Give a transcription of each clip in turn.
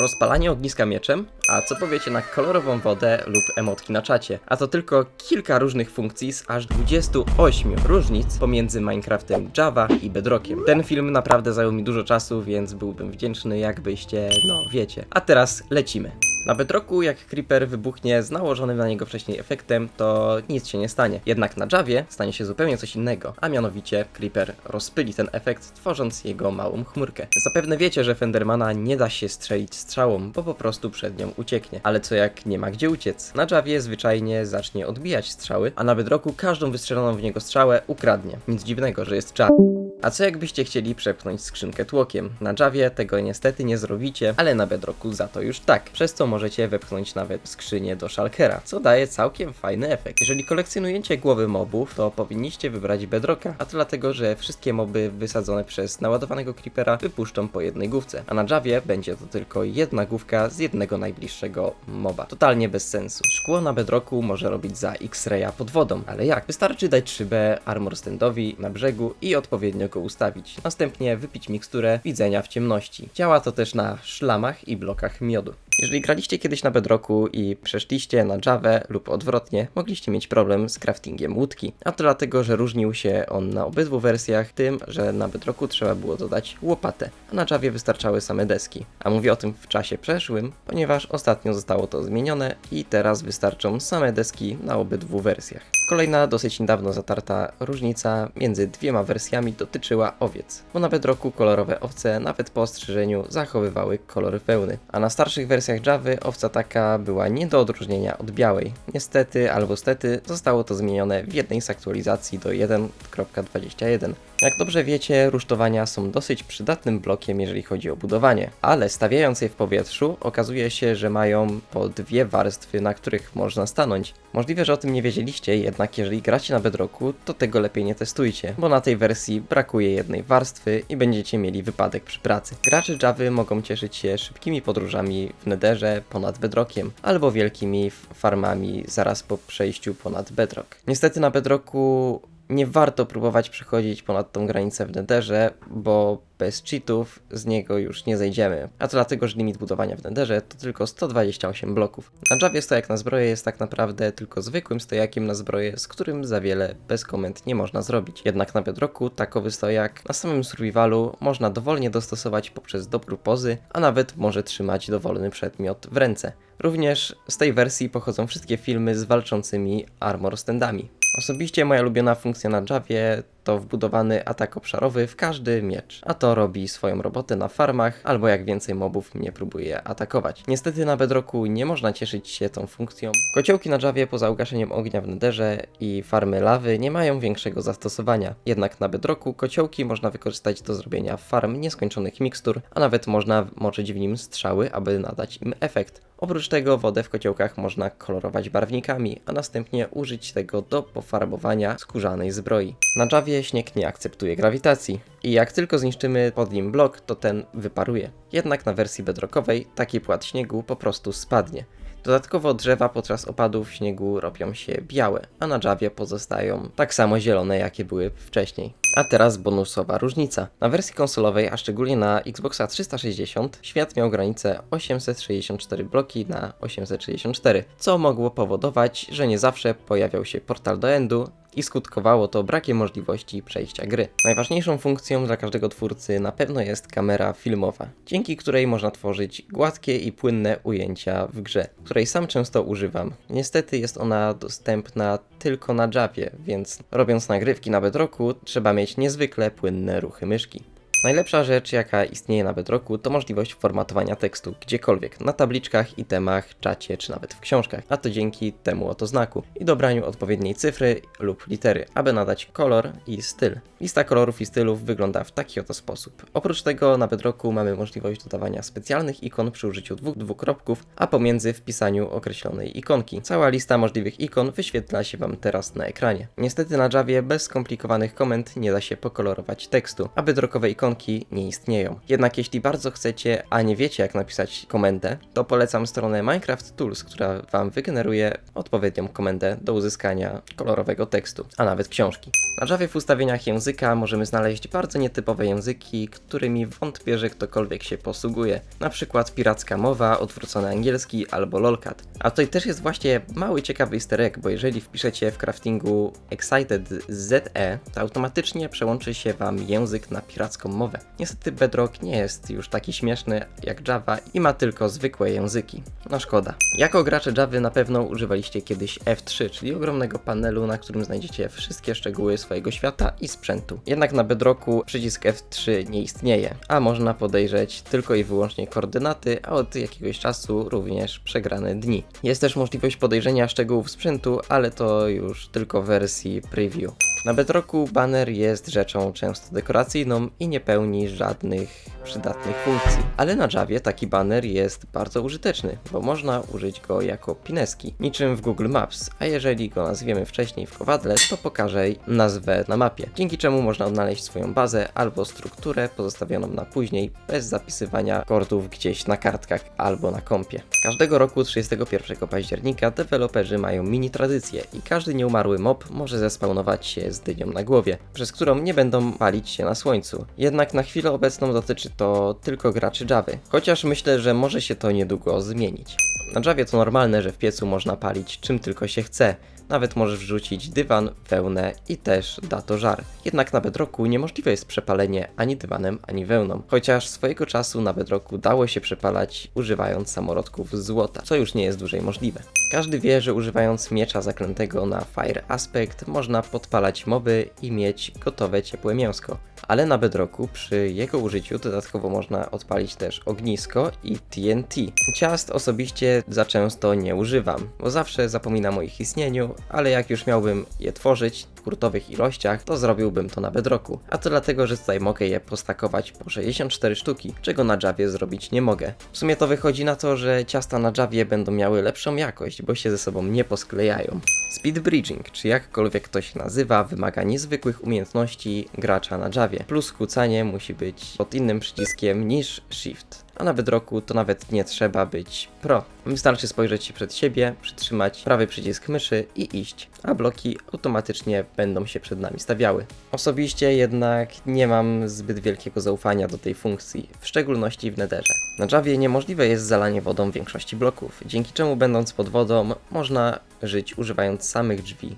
rozpalanie ogniska mieczem, a co powiecie na kolorową wodę lub emotki na czacie. A to tylko kilka różnych funkcji z aż 28 różnic pomiędzy Minecraftem Java i Bedrockiem. Ten film naprawdę zajął mi dużo czasu, więc byłbym wdzięczny jakbyście, no wiecie. A teraz lecimy. Na Bedrocku, jak Creeper wybuchnie z nałożonym na niego wcześniej efektem, to nic się nie stanie. Jednak na Javie stanie się zupełnie coś innego, a mianowicie Creeper rozpyli ten efekt, tworząc jego małą chmurkę. Zapewne wiecie, że Fendermana nie da się strzelić strzałą, bo po prostu przed nią ucieknie. Ale co jak nie ma gdzie uciec? Na Javie zwyczajnie zacznie odbijać strzały, a na Bedrocku każdą wystrzeloną w niego strzałę ukradnie. Nic dziwnego, że jest Java. A co jakbyście chcieli przepchnąć skrzynkę tłokiem? Na Javie tego niestety nie zrobicie, ale na Bedrocku za to już tak, przez co możecie wepchnąć nawet skrzynię do Shulkera, co daje całkiem fajny efekt. Jeżeli kolekcjonujecie głowy mobów, to powinniście wybrać Bedrocka, a to dlatego, że wszystkie moby wysadzone przez naładowanego Creepera wypuszczą po jednej główce, a na Javie będzie to tylko jedna główka z jednego najbliższego moba. Totalnie bez sensu. Szkło na Bedrocku może robić za X-raya pod wodą, ale jak? Wystarczy dać szybę armor standowi na brzegu i odpowiednio go ustawić. Następnie wypić miksturę widzenia w ciemności. Działa to też na szlamach i blokach miodu. Jeżeli graliście kiedyś na Bedrocku i przeszliście na Java lub odwrotnie, mogliście mieć problem z craftingiem łódki. A to dlatego, że różnił się on na obydwu wersjach tym, że na Bedrocku trzeba było dodać łopatę, a na Javie wystarczały same deski. A mówię o tym w czasie przeszłym, ponieważ ostatnio zostało to zmienione i teraz wystarczą same deski na obydwu wersjach. Kolejna dosyć niedawno zatarta różnica między dwiema wersjami dotyczyła owiec, bo na Bedrocku kolorowe owce nawet po ostrzyżeniu zachowywały kolory wełny, a na starszych wersjach Java owca taka była nie do odróżnienia od białej. Niestety albo stety zostało to zmienione w jednej z aktualizacji do 1.21. Jak dobrze wiecie, rusztowania są dosyć przydatnym blokiem, jeżeli chodzi o budowanie, ale stawiając je w powietrzu, okazuje się, że mają po dwie warstwy, na których można stanąć. Możliwe, że o tym nie wiedzieliście, jednak jeżeli gracie na Bedrocku, to tego lepiej nie testujcie, bo na tej wersji brakuje jednej warstwy i będziecie mieli wypadek przy pracy. Gracze Java mogą cieszyć się szybkimi podróżami w Netherze ponad Bedrockiem, albo wielkimi farmami zaraz po przejściu ponad Bedrock. Niestety na Bedrocku nie warto próbować przechodzić ponad tą granicę w Netherze, bo bez cheatów z niego już nie zejdziemy. A to dlatego, że limit budowania w Netherze to tylko 128 bloków. Na Javie stojak na zbroję jest tak naprawdę tylko zwykłym stojakiem na zbroję, z którym za wiele bez komend nie można zrobić. Jednak na Bedrocku takowy stojak na samym survivalu można dowolnie dostosować poprzez dobór pozy, a nawet może trzymać dowolny przedmiot w ręce. Również z tej wersji pochodzą wszystkie filmy z walczącymi armor standami. Osobiście moja ulubiona funkcja na Javie to wbudowany atak obszarowy w każdy miecz, a to robi swoją robotę na farmach albo jak więcej mobów mnie próbuje atakować. Niestety na Bedrocku nie można cieszyć się tą funkcją. Kociołki na Javie poza ugaszeniem ognia w Netherze i farmy lawy nie mają większego zastosowania. Jednak na Bedrocku kociołki można wykorzystać do zrobienia farm nieskończonych mikstur, a nawet można moczyć w nim strzały, aby nadać im efekt. Oprócz tego wodę w kociołkach można kolorować barwnikami, a następnie użyć tego do pofarbowania skórzanej zbroi. Na Javie śnieg nie akceptuje grawitacji i jak tylko zniszczymy pod nim blok, to ten wyparuje. Jednak na wersji bedrockowej taki płat śniegu po prostu spadnie. Dodatkowo drzewa podczas opadów śniegu robią się białe, a na Javie pozostają tak samo zielone, jakie były wcześniej. A teraz bonusowa różnica. Na wersji konsolowej, a szczególnie na Xboxa 360, świat miał granicę 864 bloki na 864, co mogło powodować, że nie zawsze pojawiał się portal do endu, i skutkowało to brakiem możliwości przejścia gry. Najważniejszą funkcją dla każdego twórcy na pewno jest kamera filmowa, dzięki której można tworzyć gładkie i płynne ujęcia w grze, której sam często używam. Niestety jest ona dostępna tylko na Javie, więc robiąc nagrywki na Bedrocku trzeba mieć niezwykle płynne ruchy myszki. Najlepsza rzecz, jaka istnieje na Bedrocku, to możliwość formatowania tekstu gdziekolwiek, na tabliczkach, itemach, czacie czy nawet w książkach, a to dzięki temu oto znaku i dobraniu odpowiedniej cyfry lub litery, aby nadać kolor i styl. Lista kolorów i stylów wygląda w taki oto sposób. Oprócz tego na Bedrocku mamy możliwość dodawania specjalnych ikon przy użyciu dwóch dwukropków, a pomiędzy wpisaniu określonej ikonki. Cała lista możliwych ikon wyświetla się Wam teraz na ekranie. Niestety na Javie bez skomplikowanych komend nie da się pokolorować tekstu, a bedrockowe ikonki nie istnieją. Jednak jeśli bardzo chcecie, a nie wiecie jak napisać komendę, to polecam stronę Minecraft Tools, która Wam wygeneruje odpowiednią komendę do uzyskania kolorowego tekstu, a nawet książki. Na Javie w ustawieniach języka możemy znaleźć bardzo nietypowe języki, którymi wątpię, że ktokolwiek się posługuje. Na przykład piracka mowa, odwrócony angielski albo lolcat. A tutaj też jest właśnie mały ciekawy easter egg, bo jeżeli wpiszecie w craftingu excited ZE, to automatycznie przełączy się Wam język na piracką mowę. Niestety Bedrock nie jest już taki śmieszny jak Java i ma tylko zwykłe języki. No szkoda. Jako gracze Java na pewno używaliście kiedyś F3, czyli ogromnego panelu, na którym znajdziecie wszystkie szczegóły swojego świata i sprzętu. Jednak na Bedrocku przycisk F3 nie istnieje, a można podejrzeć tylko i wyłącznie koordynaty, a od jakiegoś czasu również przegrane dni. Jest też możliwość podejrzenia szczegółów sprzętu, ale to już tylko w wersji preview. Na Bedrocku banner jest rzeczą często dekoracyjną i nie pełni żadnych przydatnych funkcji. Ale na Javie taki banner jest bardzo użyteczny, bo można użyć go jako pineski, niczym w Google Maps, a jeżeli go nazwiemy wcześniej w kowadle, to pokaże nazwę na mapie, dzięki czemu można odnaleźć swoją bazę albo strukturę pozostawioną na później, bez zapisywania kordów gdzieś na kartkach albo na kompie. Każdego roku 31 października deweloperzy mają mini tradycję i każdy nieumarły mob może zespawnować się z dynią na głowie, przez którą nie będą palić się na słońcu. Jednak na chwilę obecną dotyczy to tylko graczy Javy, chociaż myślę, że może się to niedługo zmienić. Na Javie to normalne, że w piecu można palić czym tylko się chce, nawet możesz wrzucić dywan, wełnę i też da to żar. Jednak na Bedrocku niemożliwe jest przepalenie ani dywanem, ani wełną. Chociaż swojego czasu na Bedrocku dało się przepalać używając samorodków złota, co już nie jest dłużej możliwe. Każdy wie, że używając miecza zaklętego na Fire Aspect można podpalać moby i mieć gotowe ciepłe mięsko. Ale na Bedrocku przy jego użyciu dodatkowo można odpalić też ognisko i TNT. Ciast osobiście za często nie używam, bo zawsze zapominam o ich istnieniu, ale jak już miałbym je tworzyć hurtowych ilościach, to zrobiłbym to na Bedrocku. A to dlatego, że tutaj mogę je postakować po 64 sztuki, czego na Javie zrobić nie mogę. W sumie to wychodzi na to, że ciasta na Javie będą miały lepszą jakość, bo się ze sobą nie posklejają. Speed bridging, czy jakkolwiek to się nazywa, wymaga niezwykłych umiejętności gracza na Javie. Plus skłócanie musi być pod innym przyciskiem niż Shift. A na Bedrocku to nawet nie trzeba być pro. Wystarczy spojrzeć się przed siebie, przytrzymać prawy przycisk myszy i iść, a bloki automatycznie będą się przed nami stawiały. Osobiście jednak nie mam zbyt wielkiego zaufania do tej funkcji, w szczególności w Netherze. Na Javie niemożliwe jest zalanie wodą większości bloków, dzięki czemu będąc pod wodą można żyć używając samych drzwi.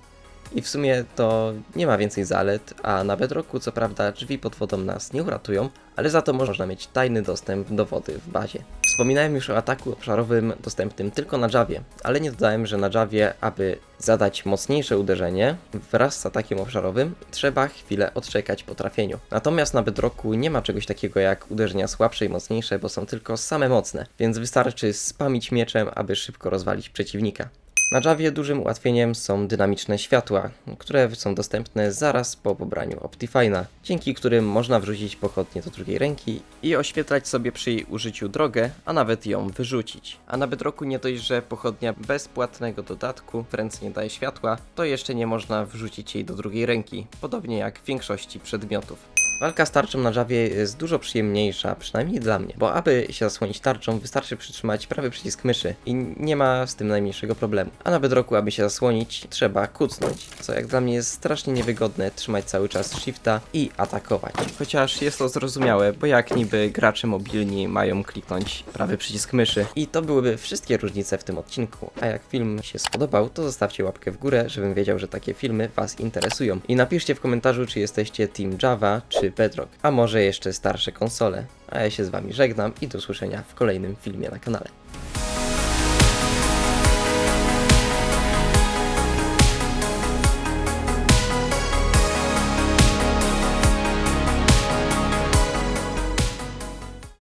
I w sumie to nie ma więcej zalet, a na Bedrocku co prawda drzwi pod wodą nas nie uratują, ale za to można mieć tajny dostęp do wody w bazie. Wspominałem już o ataku obszarowym dostępnym tylko na Javie, ale nie dodałem, że na Javie, aby zadać mocniejsze uderzenie wraz z atakiem obszarowym, trzeba chwilę odczekać po trafieniu. Natomiast na Bedrocku nie ma czegoś takiego jak uderzenia słabsze i mocniejsze, bo są tylko same mocne, więc wystarczy spamić mieczem, aby szybko rozwalić przeciwnika. Na Javie dużym ułatwieniem są dynamiczne światła, które są dostępne zaraz po pobraniu Optifine'a, dzięki którym można wrzucić pochodnie do drugiej ręki i oświetlać sobie przy jej użyciu drogę, a nawet ją wyrzucić. A na Bedrocku nie dość, że pochodnia bez płatnego dodatku w ręce nie daje światła, to jeszcze nie można wrzucić jej do drugiej ręki, podobnie jak w większości przedmiotów. Walka z tarczą na Javie jest dużo przyjemniejsza, przynajmniej dla mnie, bo aby się zasłonić tarczą wystarczy przytrzymać prawy przycisk myszy i nie ma z tym najmniejszego problemu. A na Bedrocku, aby się zasłonić, trzeba kucnąć, co jak dla mnie jest strasznie niewygodne trzymać cały czas shifta i atakować. Chociaż jest to zrozumiałe, bo jak niby gracze mobilni mają kliknąć prawy przycisk myszy. I to byłyby wszystkie różnice w tym odcinku. A jak film się spodobał, to zostawcie łapkę w górę, żebym wiedział, że takie filmy Was interesują. I napiszcie w komentarzu, czy jesteście Team Java, czy Bedrock, a może jeszcze starsze konsole. A ja się z Wami żegnam i do usłyszenia w kolejnym filmie na kanale.